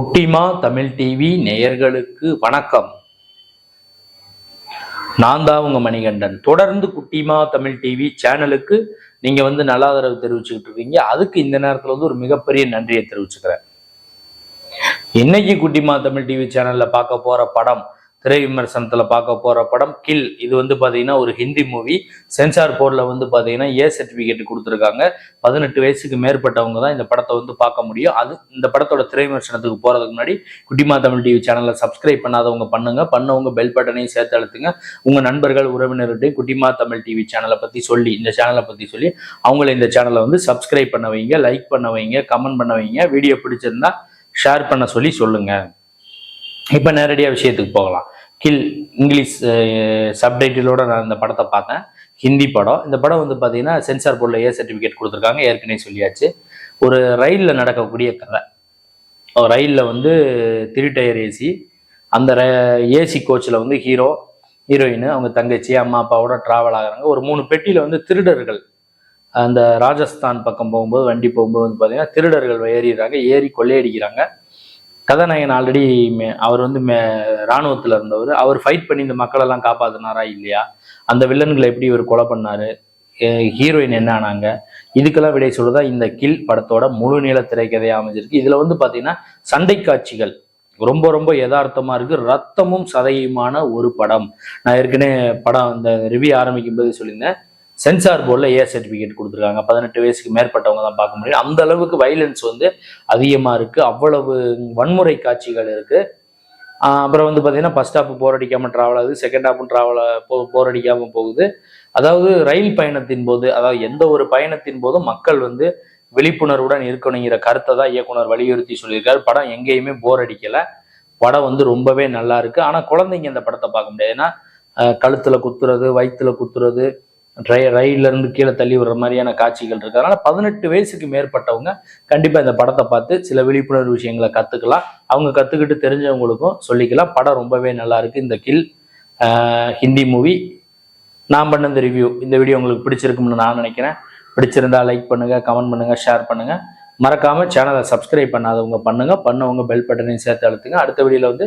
குட்டிமா தமிழ் டிவி நேயர்களுக்கு வணக்கம். நான் தான் உங்க மணிகண்டன். தொடர்ந்து குட்டிமா தமிழ் டிவி சேனலுக்கு நீங்க வந்து நல்ல ஆதரவு தெரிவிச்சுக்கிட்டு இருக்கீங்க. அதுக்கு இந்த நேரத்துல வந்து ஒரு மிகப்பெரிய நன்றியை தெரிவிச்சுக்கிறேன். இன்னைக்கு குட்டிமா தமிழ் டிவி சேனல்ல பார்க்க போற படம் திரை விமர்சனத்தில் பார்க்க போகிற படம் கில் இது வந்து பார்த்தீங்கன்னா ஒரு ஹிந்தி மூவி சென்சார் போர்டில் வந்து பார்த்தீங்கன்னா ஏ சர்டிஃபிகேட் கொடுத்துருக்காங்க. பதினெட்டு வயசுக்கு மேற்பட்டவங்க தான் இந்த படத்தை வந்து பார்க்க முடியும். அது இந்த படத்தோட திரை விமர்சனத்துக்கு போகிறதுக்கு முன்னாடி குட்டிமா தமிழ் டிவி சேனலை சப்ஸ்கிரைப் பண்ணாதவங்க பண்ணுங்க. பண்ணவங்க பெல் பட்டனையும் சேர்த்து அழுத்துங்க. உங்கள் நண்பர்கள் உறவினர்கிட்டையும் குட்டிமா தமிழ் டிவி சேனலை பற்றி சொல்லி இந்த சேனலை பற்றி சொல்லி அவங்கள இந்த சேனலை வந்து சப்ஸ்கிரைப் பண்ண வைங்க லைக் பண்ண வைங்க கமெண்ட் பண்ண வைங்க. வீடியோ பிடிச்சிருந்தா ஷேர் பண்ண சொல்லி சொல்லுங்கள் இப்போ நேரடியாக விஷயத்துக்கு போகலாம். கில் இங்கிலீஷ் சப்டைட்டிலோட நான் இந்த படத்தை பார்த்தேன். ஹிந்தி படம். இந்த படம் வந்து பார்த்தீங்கன்னா சென்சார் போர்டில் ஏ சர்டிஃபிகேட் கொடுத்துருக்காங்க. ஏற்கனவே சொல்லியாச்சு. ஒரு ரயிலில் நடக்கக்கூடிய கதை. ரயிலில் வந்து திரு டயர் ஏசி. அந்த ஏசி கோச்சில் வந்து ஹீரோ ஹீரோயின் அவங்க தங்கச்சி அம்மா அப்பாவோட ட்ராவல் ஆகிறாங்க. ஒரு மூணு பெட்டியில் வந்து திருடர்கள். அந்த ராஜஸ்தான் பக்கம் போகும்போது வண்டி போகும்போது வந்து பார்த்தீங்கன்னா திருடர்கள் ஏறிடுறாங்க. ஏறி கொள்ளையடிக்கிறாங்க. கதாநாயகன் ஆல்ரெடி அவர் வந்து மே இராணுவத்தில் இருந்தவர். அவர் ஃபைட் பண்ணி இந்த மக்களெல்லாம் காப்பாத்தினாரா இல்லையா? அந்த வில்லன்களை எப்படி இவர் கொலை பண்ணாரு? ஹீரோயின் என்ன ஆனாங்க? இதுக்கெல்லாம் விடை சொல்றதா இந்த கில் படத்தோட முழு நீள திரைக்கதையாக அமைஞ்சிருக்கு. இதில் வந்து பார்த்தீங்கன்னா சண்டை காட்சிகள். ரொம்ப ரொம்ப யதார்த்தமாக இருக்கு. ரத்தமும் சதையுமான ஒரு படம். நான் ஏற்கனவே படம் இந்த ரிவ்யூ ஆரம்பிக்கும் போது சொல்லியிருந்தேன். சென்சார் போர்டில் ஏ சர்டிஃபிகேட் கொடுத்துருக்காங்க. பதினெட்டு வயசுக்கு மேற்பட்டவங்க தான் பார்க்க முடியும். அந்த அளவுக்கு வைலன்ஸ் வந்து அதிகமாக இருக்குது அவ்வளவு வன்முறை காட்சிகள் இருக்குது அப்புறம் வந்து பார்த்தீங்கன்னா ஃபஸ்ட் ஸ்டாப்பு போர் அடிக்காமல் ட்ராவல் ஆகுது. செகண்ட் ஹாப்பும் ட்ராவல் போ போர் அடிக்காமல் போகுது. அதாவது ரயில் பயணத்தின் போது அதாவது எந்த ஒரு பயணத்தின் போதும் மக்கள் வந்து விழிப்புணர்வுடன் இருக்கணுங்கிற கருத்தை தான் இயக்குனர் வலியுறுத்தி சொல்லியிருக்காரு. படம் எங்கேயுமே போர் அடிக்கலை. படம் வந்து ரொம்பவே நல்லா இருக்குது ஆனால் குழந்தைங்க இந்த படத்தை பார்க்க முடியாது. ஏன்னா கழுத்தில் குத்துறது வயிற்றுல குத்துறது ட்ரை ரயிலிருந்து கீழே தள்ளி விடுற மாதிரியான காட்சிகள் இருக்கு. அதனால பதினெட்டு வயசுக்கு மேற்பட்டவங்க கண்டிப்பாக இந்த படத்தை பார்த்து சில விழிப்புணர்வு விஷயங்களை கற்றுக்கலாம் அவங்க கற்றுக்கிட்டு தெரிஞ்சவங்களுக்கும் சொல்லிக்கலாம். படம் ரொம்பவே நல்லா இருக்கு. இந்த கில் ஹிந்தி மூவி. நான் பண்ண இந்த ரிவ்யூ இந்த வீடியோ உங்களுக்கு பிடிச்சிருக்கும்னு நான் நினைக்கிறேன். பிடிச்சிருந்தா லைக் பண்ணுங்க கமெண்ட் பண்ணுங்க ஷேர் பண்ணுங்க. மறக்காம சேனலை சப்ஸ்கிரைப் பண்ணாதவங்க பண்ணுங்க. பண்ணவங்க பெல் பட்டனையும் சேர்த்து அழுத்துங்க. அடுத்த வீடியோல வந்து